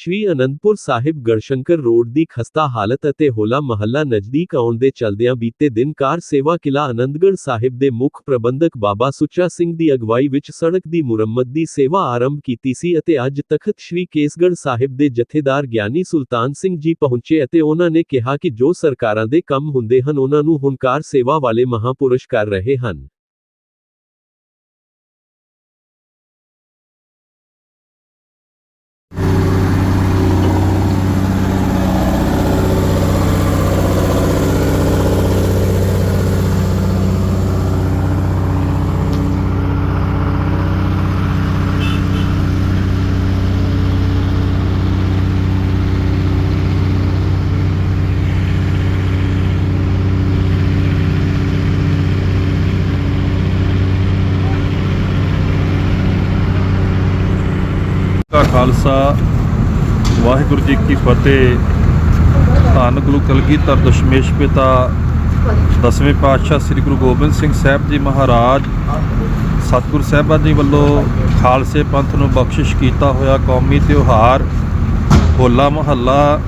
ਸ਼੍ਰੀ Anandpur Sahib Garhshankar road ਦੀ ਖਸਤਾ ਹਾਲਤ ਅਤੇ ਹੋਲਾ ਮਹੱਲਾ ਨਜ਼ਦੀਕ ਆਉਣ ਦੇ ਚਲਦਿਆਂ ਬੀਤੇ ਦਿਨ ਕਾਰ ਸੇਵਾ ਕਿਲਾ ਆਨੰਦਗੜ੍ਹ ਸਾਹਿਬ ਦੇ ਮੁੱਖ ਪ੍ਰਬੰਧਕ ਬਾਬਾ ਸੁੱਚਾ ਸਿੰਘ ਦੀ ਅਗਵਾਈ ਵਿੱਚ ਸੜਕ ਦੀ ਮੁਰੰਮਤ ਦੀ ਸੇਵਾ ਆਰੰਭ ਕੀਤੀ ਸੀ ਅਤੇ ਅੱਜ ਤਖਤ ਸ਼੍ਰੀ ਕੇਸਗੜ੍ਹ ਸਾਹਿਬ ਦੇ ਜਥੇਦਾਰ ਗਿਆਨੀ ਸੁਲਤਾਨ ਸਿੰਘ ਜੀ ਪਹੁੰਚੇ ਅਤੇ ਉਹਨਾਂ ਨੇ ਕਿਹਾ ਕਿ ਜੋ ਸਰਕਾਰਾਂ ਦੇ ਕੰਮ ਹੁੰਦੇ ਹਨ, ਉਹਨਾਂ ਨੂੰ ਹੁਣ ਕਾਰ ਸੇਵਾ ਵਾਲੇ ਮਹਾਪੁਰਸ਼ ਕਰ ਰਹੇ ਹਨ। ਕਾ ਖਾਲਸਾ, ਵਾਹਿਗੁਰੂ ਜੀ ਕੀ ਫਤਿਹ। ਧੰਨ ਗੁਰੂ ਕਲਗੀਧਰ ਦਸ਼ਮੇਸ਼ ਪਿਤਾ, ਦਸਵੇਂ ਪਾਤਸ਼ਾਹ ਸ੍ਰੀ ਗੁਰੂ ਗੋਬਿੰਦ ਸਿੰਘ ਸਾਹਿਬ ਜੀ ਮਹਾਰਾਜ, ਸਤਿਗੁਰ ਸਾਹਿਬਾਂ ਜੀ ਵੱਲੋਂ ਖਾਲਸੇ ਪੰਥ ਨੂੰ ਬਖਸ਼ਿਸ਼ ਕੀਤਾ ਹੋਇਆ ਕੌਮੀ ਤਿਉਹਾਰ, ਹੋਲਾ ਮਹੱਲਾ,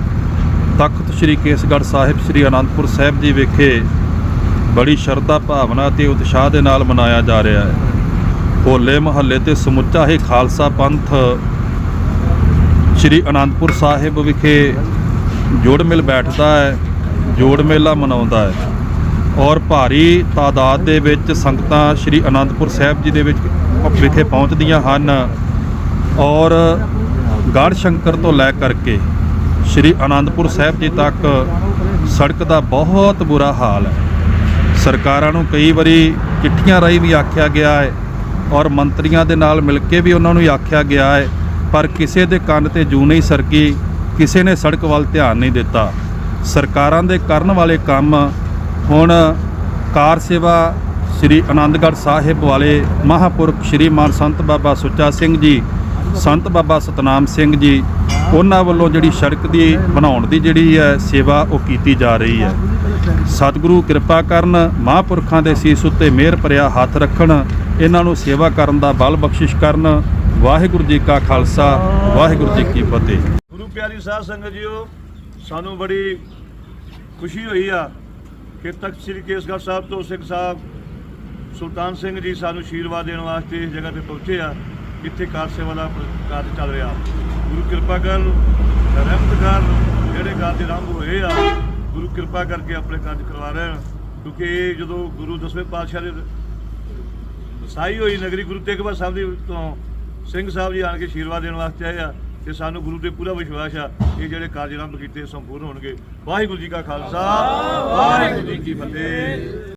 ਤਖਤ ਸ੍ਰੀ ਕੇਸਗੜ੍ਹ ਸਾਹਿਬ ਸ੍ਰੀ ਅਨੰਦਪੁਰ ਸਾਹਿਬ ਜੀ ਵਿਖੇ ਬੜੀ ਸ਼ਰਧਾ, ਭਾਵਨਾ ਤੇ ਉਤਸ਼ਾਹ ਦੇ ਨਾਲ ਮਨਾਇਆ ਜਾ ਰਿਹਾ ਹੈ। ਹੋਲੇ ਮਹੱਲੇ ਤੇ ਸਮੁੱਚਾ ਹੀ ਖਾਲਸਾ ਪੰਥ ਸ਼੍ਰੀ ਅਨੰਦਪੁਰ ਸਾਹਿਬ ਵਿਖੇ ਜੋੜ ਮੇਲ ਬੈਠਦਾ ਹੈ, ਜੋੜ ਮੇਲਾ ਮਨਾਉਂਦਾ ਹੈ ਔਰ ਭਾਰੀ ਤਾਦਾਦ ਦੇ ਵਿੱਚ ਸੰਗਤਾਂ ਸ਼੍ਰੀ ਅਨੰਦਪੁਰ ਸਾਹਿਬ ਜੀ ਦੇ ਵਿੱਚ ਵਿਖੇ ਪਹੁੰਚਦੀਆਂ ਹਨ ਔਰ ਗੜ੍ਹ ਸ਼ੰਕਰ ਤੋਂ ਲੈ ਕਰਕੇ ਸ਼੍ਰੀ ਅਨੰਦਪੁਰ ਸਾਹਿਬ ਜੀ ਤੱਕ ਸੜਕ ਦਾ ਬਹੁਤ ਬੁਰਾ ਹਾਲ ਹੈ। ਸਰਕਾਰਾਂ ਨੂੰ ਕਈ ਵਾਰੀ ਚਿੱਠੀਆਂ ਰਾਹੀਂ ਵੀ ਆਖਿਆ ਗਿਆ ਹੈ ਔਰ ਮੰਤਰੀਆਂ ਦੇ ਨਾਲ ਮਿਲ ਕੇ ਵੀ ਉਹਨਾਂ ਨੂੰ ਹੀ ਆਖਿਆ ਗਿਆ ਹੈ ਪਰ ਕਿਸੇ ਦੇ ਕੰਨ ਤੇ ਜੂ ਨਹੀਂ ਸਰਕੀ, ਕਿਸੇ ਨੇ ਸੜਕ ਵੱਲ ਧਿਆਨ ਨਹੀਂ ਦਿੱਤਾ। ਸਰਕਾਰਾਂ ਦੇ ਕਰਨ ਵਾਲੇ ਕੰਮ ਹੁਣ ਕਾਰ ਸੇਵਾ ਸ੍ਰੀ ਆਨੰਦਗੜ੍ਹ ਸਾਹਿਬ ਵਾਲੇ ਮਹਾਪੁਰਖ ਸ਼੍ਰੀ ਮਾਨ ਸੰਤ ਬਾਬਾ ਸੁੱਚਾ ਸਿੰਘ ਜੀ, ਸੰਤ ਬਾਬਾ ਸਤਨਾਮ ਸਿੰਘ ਜੀ, ਉਹਨਾਂ ਵੱਲੋਂ ਜਿਹੜੀ ਸੜਕ ਦੀ ਬਣਾਉਣ ਦੀ ਜਿਹੜੀ ਹੈ ਸੇਵਾ ਉਹ ਕੀਤੀ ਜਾ ਰਹੀ ਹੈ। ਸਤਿਗੁਰੂ ਕਿਰਪਾ ਕਰਨ ਮਹਾਂਪੁਰਖਾਂ ਦੇ ਸੀਸ ਉੱਤੇ ਮਿਹਰ ਭਰਿਆ ਹੱਥ ਰੱਖਣ, ਇਹਨਾਂ ਨੂੰ ਸੇਵਾ ਕਰਨ ਦਾ ਬਲ ਬਖਸ਼ਿਸ਼ ਕਰਨ ਵਾਹਿਗੁਰੂ ਜੀ ਕਾ ਖਾਲਸਾ, ਵਾਹਿਗੁਰੂ ਜੀ ਕੀ ਫਤਿਹ। ਗੁਰੂ ਪਿਆਰੀ ਸਾਧ ਸੰਗਤ ਜੀਓ, ਸਾਨੂੰ ਬੜੀ ਖੁਸ਼ੀ ਹੋਈ ਆ ਕਿ ਤਖਤ ਸ੍ਰੀ ਕੇਸਗੜ੍ਹ ਸਾਹਿਬ ਤੋਂ ਸਿੱਖ ਸਾਹਿਬ ਸੁਲਤਾਨ ਸਿੰਘ ਜੀ ਸਾਨੂੰ ਆਸ਼ੀਰਵਾਦ ਦੇਣ ਵਾਸਤੇ ਇਸ ਜਗ੍ਹਾ ਤੇ ਪਹੁੰਚੇ ਆ ਜਿੱਥੇ ਕਾਰ ਸੇਵਾ ਦਾ ਕਾਰਜ ਚੱਲ ਰਿਹਾ। ਗੁਰੂ ਕਿਰਪਾ ਕਰਨ ਰਹਿਮਤ ਕਰਨ ਜਿਹੜੇ ਕਾਰਜ ਆਰੰਭ ਹੋਏ ਆ, ਗੁਰੂ ਕਿਰਪਾ ਕਰਕੇ ਆਪਣੇ ਕਾਰਜ ਕਰਵਾ ਰਹੇ ਹਨ ਕਿਉਂਕਿ ਇਹ ਜਦੋਂ ਗੁਰੂ ਦਸਵੇਂ ਪਾਤਸ਼ਾਹ ਦੇ ਵਸਾਈ ਹੋਈ ਨਗਰੀ ਗੁਰੂ ਤੇਗ ਬਹਾਦਰ ਸਾਹਿਬ ਦੀ ਤੋਂ ਸਿੰਘ ਸਾਹਿਬ ਜੀ ਆਣ ਕੇ ਆਸ਼ੀਰਵਾਦ ਦੇਣ ਵਾਸਤੇ ਆਏ ਆ ਤੇ ਸਾਨੂੰ ਗੁਰੂ ਤੇ ਪੂਰਾ ਵਿਸ਼ਵਾਸ ਆ, ਇਹ ਜਿਹੜੇ ਕਾਰਜ ਆਰੰਭ ਕੀਤੇ ਸੰਪੂਰਨ ਹੋਣਗੇ। ਵਾਹਿਗੁਰੂ ਜੀ ਕਾ ਖਾਲਸਾ, ਵਾਹਿਗੁਰੂ ਜੀ ਕੀ ਫਤਿਹ।